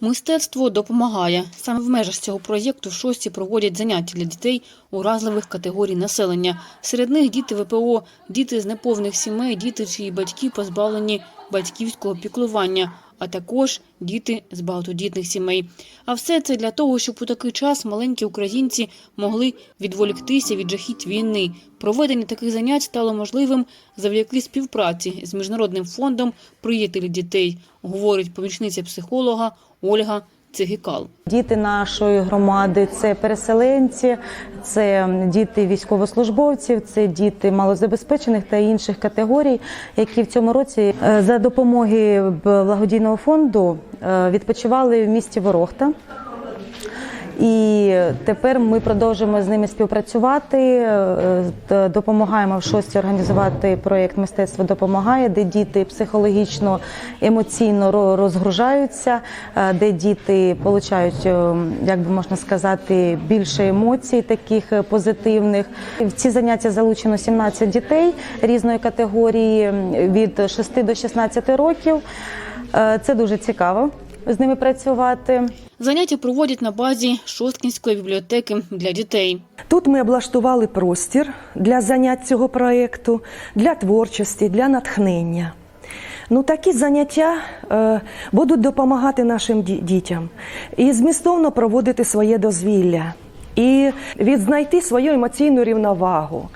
Мистецтво допомагає. Саме в межах цього проєкту в шості проводять заняття для дітей уразливих категорій населення. Серед них діти ВПО, діти з неповних сімей, діти, чиї батьки позбавлені батьківського піклування, а також діти з багатодітних сімей. А все це для того, щоб у такий час маленькі українці могли відволіктися від жахіть війни. Проведення таких занять стало можливим завдяки співпраці з міжнародним фондом «Приятелі дітей», говорить помічниця психолога Ольга Цигикал. Діти нашої громади це переселенці, це діти військовослужбовців, це діти малозабезпечених та інших категорій, які в цьому році е, за допомоги благодійного фонду е, відпочивали в місті Ворохта. І тепер ми продовжуємо з ними співпрацювати. е, Допомагаємо в шості організувати проєкт Мистецтво допомагає, де діти психологічно, емоційно ро- розгружаються, е, де діти отримують, як би можна сказати, більше емоцій, таких е, позитивних. В ці заняття залучено 17 дітей різної категорії від 6 до 16 років. Е, Це дуже цікаво з ними працювати. Заняття проводять на базі Шосткінської бібліотеки для дітей. Тут ми облаштували простір для занять цього проєкту, для творчості, для натхнення. Ну, такі заняття е, будуть допомагати нашим дітям і змістовно проводити своє дозвілля, і відзнайти свою емоційну рівновагу,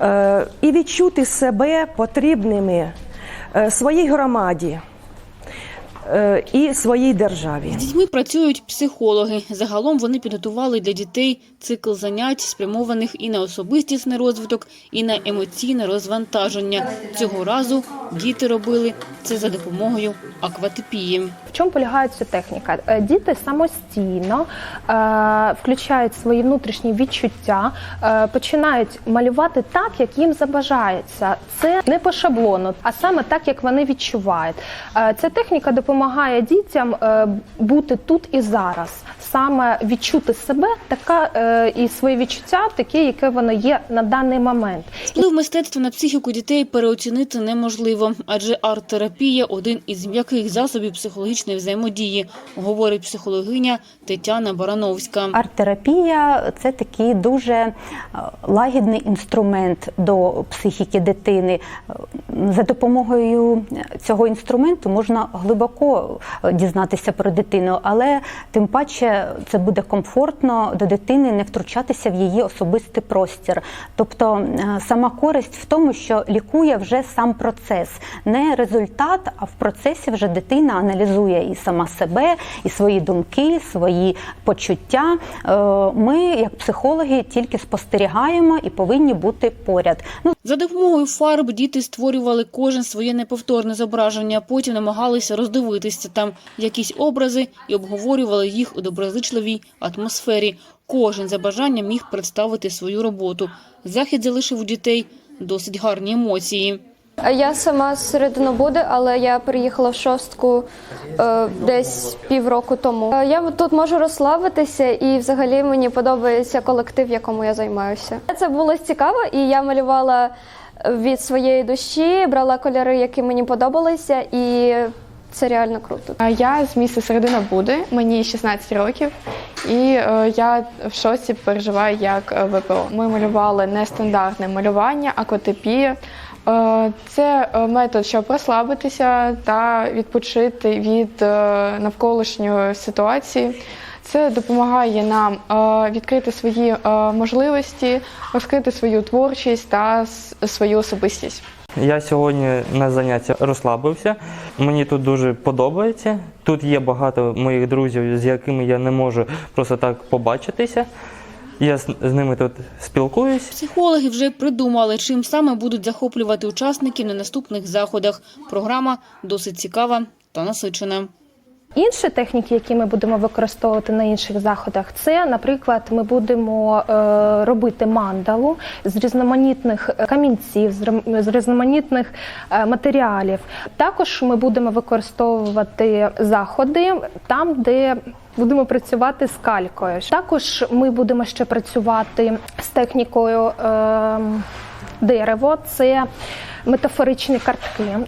е, і відчути себе потрібними е, своїй громаді і своїй державі. З дітьми працюють психологи. Загалом вони підготували для дітей цикл занять, спрямованих і на особистісний розвиток, і на емоційне розвантаження. Цього разу діти робили це за допомогою акватерапії. В чому полягає ця техніка? Е, Діти самостійно е, включають свої внутрішні відчуття, е, починають малювати так, як їм забажається. Це не по шаблону, а саме так, як вони відчувають. Е, ця техніка допомагає дітям е, бути тут і зараз, саме відчути себе така е, і свої відчуття, такі, яке воно є на даний момент. Вплив мистецтва на психіку дітей переоцінити неможливо, адже арт-терапія – один із м'яких засобів психологічної взаємодії, говорить психологиня Тетяна Барановська. Арт-терапія це такий дуже е, лагідний інструмент до психіки дитини. За допомогою цього інструменту можна глибоко е, дізнатися про дитину, але тим паче це буде комфортно до дитини не втручатися в її особистий простір. Тобто е, сама користь в тому, що лікує вже сам процес, не результат, а в процесі вже дитина аналізує і сама себе, і свої думки, свої почуття. Е, Ми, як психологи, тільки спостерігаємо і повинні бути поряд. Ну, За допомогою фарб діти створювали кожен своє неповторне зображення, потім намагалися роздивитися там якісь образи і обговорювали їх у доброзичливій атмосфері. Кожен за бажанням міг представити свою роботу. Захід залишив у дітей досить гарні емоції. Я сама з серединобуди, але я переїхала в шостку е, десь півроку тому. Е, Я тут можу розслабитися, і взагалі мені подобається колектив, в якому я займаюся. Це було цікаво, і я малювала від своєї душі, брала кольори, які мені подобалися, і це реально круто. А Я з міста Середина Буди, мені 16 років, і е, я в шоці переживаю як е, ВПО. Ми малювали нестандартне малювання, акватипія. Е, Це метод, щоб розслабитися та відпочити від е, навколишньої ситуації. Це допомагає нам е, відкрити свої е, можливості, розкрити свою творчість та свою особистість. Я сьогодні на заняття розслабився. Мені тут дуже подобається. Тут є багато моїх друзів, з якими я не можу просто так побачитися. Я з, ними тут спілкуюсь. Психологи вже придумали, чим саме будуть захоплювати учасників на наступних заходах. Програма досить цікава та насичена. Інші техніки, які ми будемо використовувати на інших заходах, це, наприклад, ми будемо е, робити мандалу з різноманітних камінців, з різноманітних е, матеріалів. Також ми будемо використовувати заходи там, де будемо працювати з калькою. Також ми будемо ще працювати з технікою е, дерево. Це метафоричні картки.